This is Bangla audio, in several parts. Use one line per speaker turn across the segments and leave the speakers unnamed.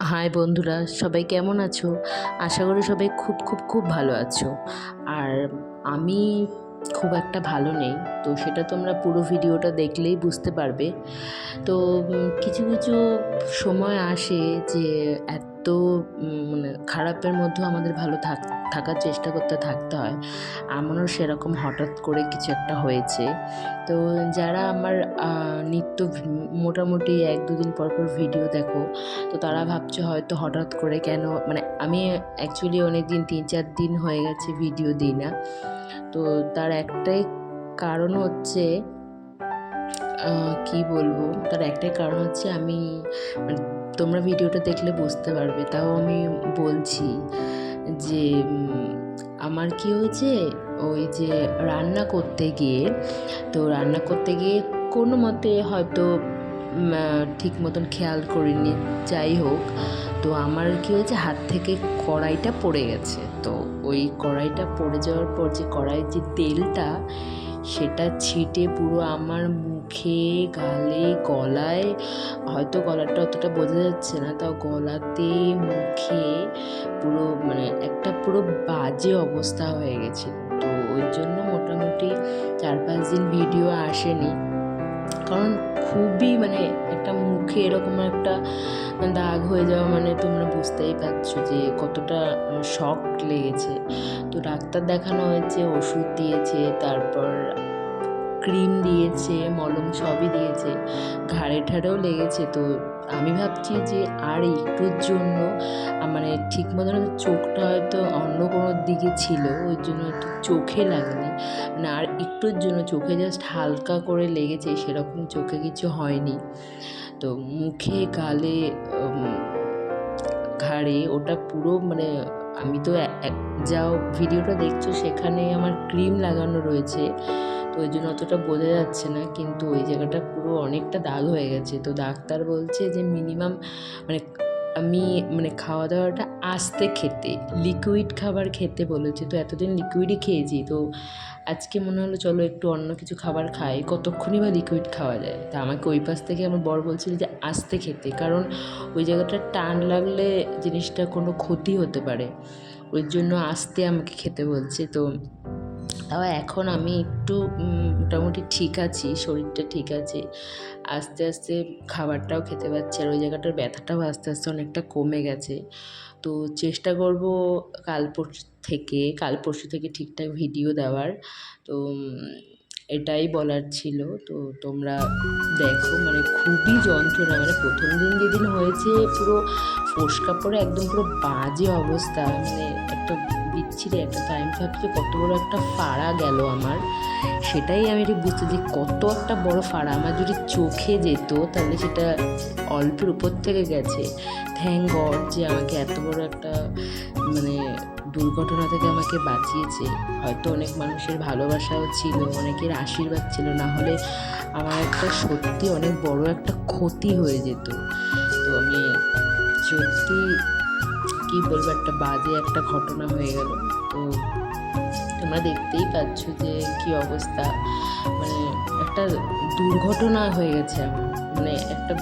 হাই বন্ধুরা, সবাই কেমন আছো? আশা করি সবাই খুব খুব খুব ভালো আছো। আর আমি খুব একটা ভালো নেই। তো সেটা তোমরা পুরো ভিডিওটা দেখলেই বুঝতে পারবে। তো কিছু কিছু সময় আসে যে এত মানে খারাপের মধ্যেও আমাদের ভালো থাক, থাকার চেষ্টা করতে থাকতে হয়। আমারও সেরকম হঠাৎ করে কিছু একটা হয়েছে। তো যারা আমার নিত্য মোটামুটি এক, দুদিন পর পর ভিডিও দেখো, তো তারা ভাবছে হয়তো হঠাৎ করে কেন মানে আমি অ্যাকচুয়ালি অনেক দিন তিন, চার দিন হয়ে গেছে ভিডিও দিই না। তো তার একটাই কারণ হচ্ছে কি বলব? তার একটাই কারণ হচ্ছে আমি মানে তোমরা ভিডিওটা দেখলে বুঝতে পারবে, তাও আমি বলছি যে আমার কি হয়েছে? ওই যে রান্না করতে গিয়ে, তো রান্না করতে গিয়ে কোনো মতে হয়তো ঠিক মতন খেয়াল করিনি। যাই হোক, তো আমার কি হয়েছে, হাত থেকে কড়াইটা পড়ে গেছে। তো ওই কড়াইটা পড়ে যাওয়ার পর যে কড়াইয়ের যে তেলটা, সেটা ছিটে পুরো আমার মুখে, গালে, গলায়, হয়তো গলাটা অতটা বোঝা যাচ্ছে না, তাও গলাতে, মুখে পুরো মানে একটা পুরো বাজে অবস্থা হয়ে গেছে। তো ওই জন্য মোটামুটি চার পাঁচ দিন ভিডিও আসেনি। কারণ খুবই মানে একটা মুখে এরকম একটা দাগ হয়ে যাওয়া মানে তোমরা বুঝতেই পারছ যে কতটা শক লেগেছে। তো ডাক্তার দেখানো হয়েছে, ওষুধ দিয়েছে, তারপর ক্রিম দিয়েছে, মলম সবই দিয়েছে, ঘাড়ে ঠাড়েও লেগেছে। তো আমি ভাবছি যে আর একটুর জন্য মানে ঠিক মতন চোখটা হয়তো অন্য কোনো দিকে ছিল, ওই জন্য হয়তো চোখে লাগেনি। মানে আর একটুর জন্য চোখে জাস্ট হালকা করে লেগেছে, সেরকম চোখে কিছু হয়নি। তো মুখে, গালে ঘাড়ে, ওটা পুরো মানে আমি তো যাও ভিডিওটা দেখছ সেখানে আমার ক্রিম লাগানো রয়েছে। তো ওই জন্য অতটা বোঝা যাচ্ছে না, কিন্তু ওই জায়গাটা পুরো অনেকটা দাগ হয়ে গেছে। তো ডাক্তার বলছে যে মিনিমাম মানে আমি মানে খাওয়া দাওয়াটা আস্তে খেতে লিকুইড খাবার খেতে বলেছি। তো এতদিন লিকুইডই খেয়েছি। তো আজকে মনে হলো চলো একটু অন্য কিছু খাবার খাই। কতক্ষণই বা লিকুইড খাওয়া যায়? তা আমাকে ওই পাশ থেকে আমার বর বলছিল যে আস্তে খেতে, কারণ ওই জায়গাটা টান লাগলে জিনিসটা কোনো ক্ষতি হতে পারে। ওই জন্য আস্তে আমাকে খেতে বলছে। তো তাও এখন আমি একটু মোটামুটি ঠিক আছি, শরীরটা ঠিক আছে। আস্তে আস্তে খাবারটাও খেতে পারছি আর ওই জায়গাটার ব্যথাটাও আস্তে আস্তে অনেকটা কমে গেছে। তো চেষ্টা করব কাল পরশু থেকে, কাল পরশু থেকে ঠিকঠাক ভিডিও দেওয়ার। তো এটাই বলার ছিল। তো তোমরা দেখো মানে খুবই যন্ত্রণা মানে প্রথম দিন যেদিন হয়েছে পুরো ফোসকা পড়ে একদম পুরো বাজে অবস্থা মানে একটা বিচ্ছিরি একটা টাইম ভাবছি কত বড় একটা ফাড়া গেল আমার। সেটাই আমি ঠিক বুঝতে যে কত একটা বড় ফাড়া। আমার যদি চোখে যেত, তাহলে সেটা অল্পের উপর থেকে গেছে। থ্যাংক গড যে আমাকে এত বড় একটা মানে দুর্ঘটনা থেকে আমাকে বাঁচিয়েছে। হয়তো অনেক মানুষের ভালোবাসাও ছিল, অনেকের আশীর্বাদ ছিল, না হলে আমার একটা সত্যি অনেক বড় একটা ক্ষতি হয়ে যেত। তো আমি সত্যি কি বলব, একটা বাজে একটা ঘটনা হয়ে গেল। তো তোমরা দেখতেই পাচ্ছ যে কি অবস্থা। মানে একটা দুর্ঘটনা হয়ে গেছে আমার মানে একটা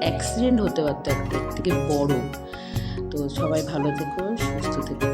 অ্যাক্সিডেন্ট হতে পারতো একটা থেকে বড়। তো সবাই ভালো থেকো, সুস্থ থেকো।